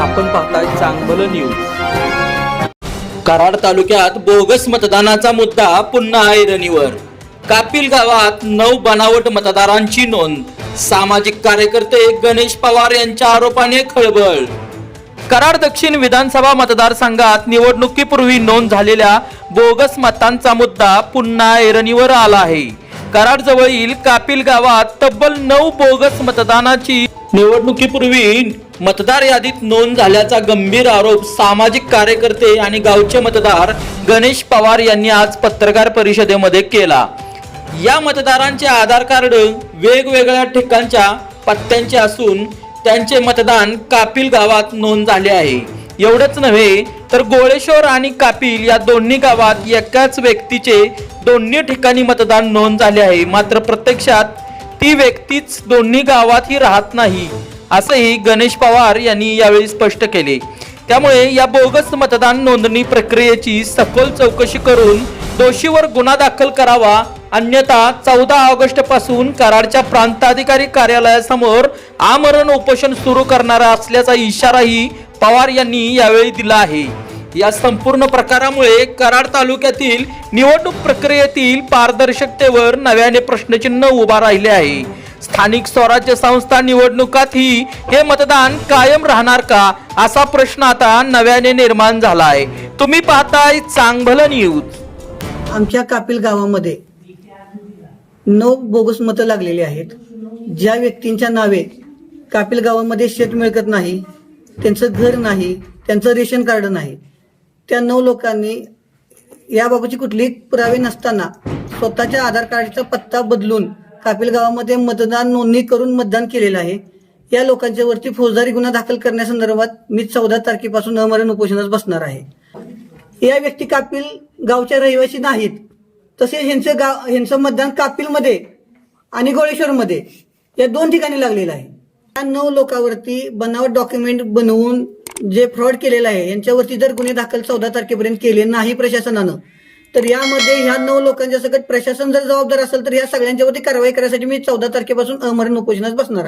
आपण पाहताय चांगलं न्यूज कराड तालुक्यात बोगस मतदानाचा मुद्दा पुन्हा ऐरणीवर. कापिल गावात नऊ बनावट मतदारांची नोंद. सामाजिक कार्यकर्ते गणेश पवार यांच्या आरोपाने खळबळ. कराड दक्षिण विधानसभा मतदारसंघात निवडणुकीपूर्वी नोंद झालेल्या बोगस मतांचा मुद्दा पुन्हा ऐरणीवर आला आहे. कराड जवळील कापिल गावात तब्बल नऊ बोगस मतदानाची निवडणुकीपूर्वी मतदार यादीत नोंद झाल्याचा गंभीर आरोप सामाजिक कार्यकर्ते आणि गावचे मतदार गणेश पवार यांनी आज पत्रकार परिषदेमध्ये केला. या मतदारांचे आधार कार्ड वेगवेगळ्या ठिकाणच्या पत्त्यांचे असून त्यांचे मतदान कापिल गावात नोंद झाले आहे. एवढंच नव्हे तर गोळेश्वर आणि कापिल या दोन्ही गावात एकाच व्यक्तीचे दोन्ही ठिकाणी मतदान नोंद झाले आहे. मात्र प्रत्यक्षात ती व्यक्तीच दोन्ही गावातही राहत नाही. असंही गणेश पवार यांनी यावेळी स्पष्ट केले. त्यामुळे या बोगस मतदान नोंदणी प्रक्रियेची सखोल चौकशी करून दोषीवर गुन्हा दाखल करावा अन्यथा चौदा ऑगस्टपासून कराडच्या प्रांताधिकारी कार्यालयासमोर आमरण उपोषण सुरू करणार असल्याचा इशाराही पवार यांनी यावेळी दिला आहे. या संपूर्ण प्रकारामुळे कराड तालुक्यातील निवडणूक प्रक्रियेतील पारदर्शकतेवर नव्याने प्रश्नचिन्ह उभा राहिले आहे. स्थानिक स्वराज्य संस्था निवडणुकातही हे मतदान कायम राहणार का? असा प्रश्न आता नव्याने निर्माण झाला आहे तुम्ही पाहताय चांगलं न्यूज. आमच्या कापिल गावामध्ये नऊ बोगस मतं लागलेली आहेत. ज्या व्यक्तींच्या नावे कापिल गावामध्ये शेत मिळकत नाही त्यांचं घर नाही त्यांचं रेशन कार्ड नाही त्या नऊ लोकांनी याबाबतची कुठलीही पुरावे नसताना स्वतःच्या आधार कार्डचा पत्ता बदलून कापिल गावामध्ये मतदान नोंदणी करून मतदान केलेलं आहे. या लोकांच्या वरती फौजदारी गुन्हा दाखल करण्यासंदर्भात मी चौदा तारखेपासून अमरण उपोषणास बसणार आहे. या व्यक्ती कापिल गावच्या रहिवासी नाहीत. तसेच ह्यांचं गाव ह्यांचं मतदान कापिलमध्ये आणि गोळेश्वरमध्ये या दोन ठिकाणी लागलेलं आहे. या नऊ लोकांवरती बनावट डॉक्युमेंट बनवून जे फ्रॉड केलेलं आहे यांच्यावरती जर गुन्हे दाखल चौदा तारखेपर्यंत केले नाही प्रशासनानं तर यामध्ये ह्या नऊ लोकांच्या सगळ्यात प्रशासन जर जबाबदार असेल तर या सगळ्यांच्यावरती कारवाई करण्यासाठी मी चौदा तारखेपासून अमरण उपोषणास बसणार आहे.